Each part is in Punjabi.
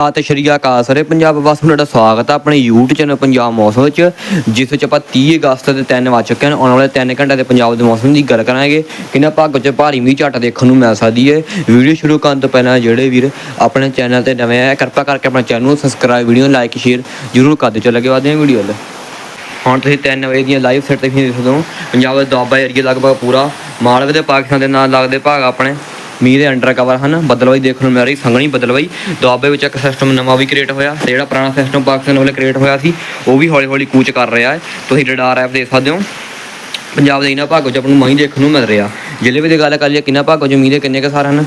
ਸਤਿ ਸ਼੍ਰੀ ਅਕਾਲ ਸਾਰੇ, ਪੰਜਾਬ ਵਾਸੀਆਂ ਨੂੰ ਤੁਹਾਡਾ ਸਵਾਗਤ ਹੈ ਆਪਣੇ YouTube ਚੈਨਲ ਪੰਜਾਬ ਮੌਸਮ ਵਿੱਚ, ਜਿਸ ਵਿੱਚ ਆਪਾਂ 30 ਅਗਸਤ ਦੇ 3 ਵੱਜ ਚੁੱਕੇ ਹਨ। ਆਉਣ ਵਾਲੇ 3 ਘੰਟੇ ਦੇ ਪੰਜਾਬ ਦੇ ਮੌਸਮ ਦੀ ਗੱਲ ਕਰਾਂਗੇ। ਕਿੰਨਾ ਭਾਗ ਚ ਭਾਰੀ ਮੀਂਹ ਝੱਟ ਦੇਖਣ ਨੂੰ ਮਿਲ ਸਕਦੀ ਹੈ। ਵੀਡੀਓ ਸ਼ੁਰੂ ਕਰਨ ਤੋਂ ਪਹਿਲਾਂ ਜਿਹੜੇ ਵੀਰ ਆਪਣੇ ਚੈਨਲ ਤੇ ਨਵੇਂ ਆਏ ਕਿਰਪਾ ਕਰਕੇ ਆਪਣੇ ਚੈਨਲ ਨੂੰ ਸਬਸਕ੍ਰਾਈਬ ਵੀਡੀਓ ਨੂੰ ਲਾਈਕ ਸ਼ੇਅਰ ਜਰੂਰ ਕਰ ਦਿਓ। ਚੱਲ ਕੇ ਵਾਦੇ ਵੀਡੀਓ ਵੱਲ। ਹੁਣ ਤੁਸੀਂ 3 ਵਜੇ ਦੀਆਂ ਲਾਈਵ ਸੈਟ ਤੇ ਦੇਖ ਸਕਦੇ ਹੋ। ਪੰਜਾਬ ਦਾ ਦੁਆਬਾ ਏਰੀਆ ਲਗਭਗ ਪੂਰਾ। ਮਾਲਵੇ ਦੇ ਪਾਕਿਸਤਾਨ ਦੇ ਨਾਲ ਲੱਗਦੇ ਭਾਗ ਆਪਣੇ। ਮੀਂਹ ਦੇ ਅੰਡਰ ਕਵਰ ਹਨ, ਬਦਲਵਾਈ ਦੇਖਣ ਨੂੰ ਮਿਲ ਰਹੀ, ਸੰਘਣੀ ਬਦਲਵਾਈ। ਦੁਆਬੇ ਵਿੱਚ ਇੱਕ ਸਿਸਟਮ ਨਵਾਂ ਵੀ ਕ੍ਰੀਏਟ ਹੋਇਆ, ਤੇ ਜਿਹੜਾ ਪੁਰਾਣਾ ਸਿਸਟਮ ਪਾਕਿਸਤਾਨ ਵੱਲੋਂ ਕ੍ਰੀਏਟ ਹੋਇਆ ਸੀ, ਉਹ ਵੀ ਹੌਲੀ ਹੌਲੀ ਕੂਚ ਕਰ ਰਿਹਾ ਹੈ। ਤੁਸੀਂ ਰਡਾਰ ਐਪ ਦੇਖ ਸਕਦੇ ਹੋ। ਪੰਜਾਬ ਦੇ ਇਹਨਾਂ ਭਾਗਾਂ ਚ ਆਪ ਨੂੰ ਮੀਂਹ ਦੇਖਣ ਨੂੰ ਮਿਲ ਰਿਹਾ। ਜ਼ਿਲ੍ਹੇ ਵਿੱਚ ਗੱਲ ਕਰ ਲਈਏ ਕਿੰਨਾ ਭਾਗਾਂ ਚ ਮੀਂਹ ਦੇ ਕਿੰਨੇ ਕੁ ਸਾਰ ਹਨ?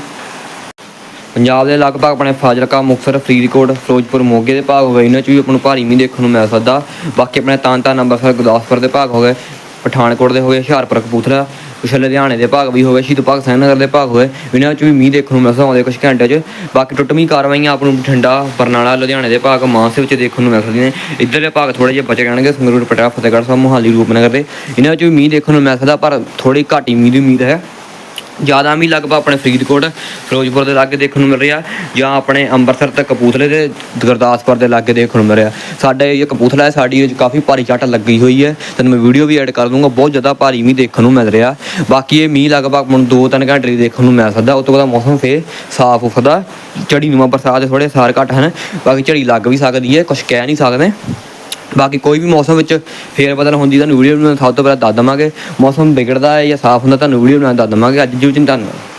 ਪੰਜਾਬ ਦੇ ਲਗਭਗ ਆਪਣੇ ਫਾਜ਼ਿਲਕਾ, ਮੁਕਤਸਰ, ਫਰੀਦਕੋਟ, ਫਿਰੋਜ਼ਪੁਰ, ਮੋਗੇ ਦੇ ਭਾਗ ਹੋਏ ਇਹਨਾਂ ਚ ਵੀ ਆਪਾਂ ਨੂੰ ਭਾਰੀ ਮੀਂਹ ਦੇਖਣ ਨੂੰ ਮਿਲ ਸਕਦਾ। ਬਾਕੀ ਆਪਣੇ ਤਾਂਤਾ, ਅੰਮ੍ਰਿਤਸਰ, ਗੁਰਦਾਸਪੁਰ ਦੇ ਭਾਗ ਹੋ ਗਏ। ਪਠਾਨਕੋਟ ਦੇ ਹੋ ਗਏ, ਹੁਸ਼ਿਆਰਪੁਰ ਕਪੂਥਲਾ ਕੁਛ ਲੁਧਿਆਣੇ ਦੇ ਭਾਗ ਵੀ ਹੋਵੇ ਸ਼ਹੀਦ ਭਗਤ ਸਿੰਘ ਨਗਰ ਦੇ ਭਾਗ ਹੋਏ। ਇਹਨਾਂ ਚ ਵੀ ਮੀਂਹ ਦੇਖਣ ਨੂੰ ਮਿਲ ਸਕਦਾ ਆਉਂਦੇ ਕੁਝ ਘੰਟੇ ਚ ਬਾਕੀ ਟੁੱਟਵੀਂ ਕਾਰਵਾਈਆਂ ਆਪ ਨੂੰ ਬਠਿੰਡਾ, ਬਰਨਾਲਾ, ਲੁਧਿਆਣੇ ਦੇ ਭਾਗ, ਮਾਨਸੇ ਵਿੱਚ ਦੇਖਣ ਨੂੰ ਮਿਲ ਸਕਦੀਆਂ ਨੇ। ਇੱਧਰਲੇ ਭਾਗ ਥੋੜੇ ਜਿਹੇ ਬਚ ਰਹਿਣਗੇ, ਸੰਗਰੂਰ, ਪਟਿਆਲਾ, ਫਤਿਹਗੜ੍ਹ ਸਾਹਿਬ, ਮੋਹਾਲੀ, ਰੂਪਨਗਰ ਦੇ। ਇਹਨਾਂ ਚ ਵੀ ਮੀਂਹ ਦੇਖਣ ਨੂੰ ਮਿਲ ਸਕਦਾ, ਪਰ ਥੋੜੀ ਘੱਟ ਹੀ ਮੀਂਹ ਦੀ ਉਮੀਦ ਹੈ। ਜ਼ਿਆਦਾ ਵੀ ਲਗਭਗ ਆਪਣੇ ਫਰੀਦਕੋਟ, ਫਿਰੋਜ਼ਪੁਰ ਦੇ ਲਾਗੇ ਦੇਖਣ ਨੂੰ ਮਿਲ ਰਿਹਾ ਜਾਂ ਆਪਣੇ ਅੰਮ੍ਰਿਤਸਰ ਤੇ ਕਪੂਥਲੇ ਦੇ ਗੁਰਦਾਸਪੁਰ ਦੇ ਲਾਗੇ ਦੇਖਣ ਨੂੰ ਮਿਲ ਰਿਹਾ। ਸਾਡੇ ਇਹ ਕਪੂਥਲਾ ਹੈ, ਸਾਡੀ ਇਹ ਕਾਫੀ ਭਾਰੀ ਝੱਟ ਲੱਗੀ ਹੋਈ ਹੈ। ਤੁਹਾਨੂੰ ਮੈਂ ਵੀਡੀਓ ਵੀ ਐਡ ਕਰ ਦੂੰਗਾ ਬਹੁਤ ਜ਼ਿਆਦਾ ਭਾਰੀ ਮੀਂਹ ਦੇਖਣ ਨੂੰ ਮਿਲ ਰਿਹਾ। ਬਾਕੀ ਇਹ ਮੀਂਹ ਲਗਭਗ ਹੁਣ 2-3 ਘੰਟੇ ਲਈ ਦੇਖਣ ਨੂੰ ਮਿਲ ਸਕਦਾ ਉਸ ਤੋਂ ਬਾਅਦ ਮੌਸਮ ਫੇਰ ਸਾਫ਼ ਉਫਦਾ ਝੜੀ ਨੂੰ ਬਰਸਾਤ ਦੇ ਥੋੜੇ ਸਾਰ ਘੱਟ ਹਨ, ਬਾਕੀ ਝੜੀ ਲੱਗ ਵੀ ਸਕਦੀ ਹੈ ਕੁਝ ਕਹਿ ਨਹੀਂ ਸਕਦੇ। ਬਾਕੀ ਕੋਈ ਵੀ ਮੌਸਮ ਵਿੱਚ ਫੇਰ ਬਦਲ ਹੁੰਦੀ, ਤੁਹਾਨੂੰ ਵੀਡੀਓ ਨੂੰ ਸਭ ਤੋਂ ਪਹਿਲਾਂ ਦੱਸ ਦਵਾਂਗੇ। ਮੌਸਮ ਵਿਗੜਦਾ ਹੈ ਜਾਂ ਸਾਫ਼ ਹੁੰਦਾ, ਤੁਹਾਨੂੰ ਵੀਡੀਓ ਬਣਾ ਦੱਸ ਦਵਾਂਗੇ। ਅੱਜ ਜੀ ਧੰਨਵਾਦ।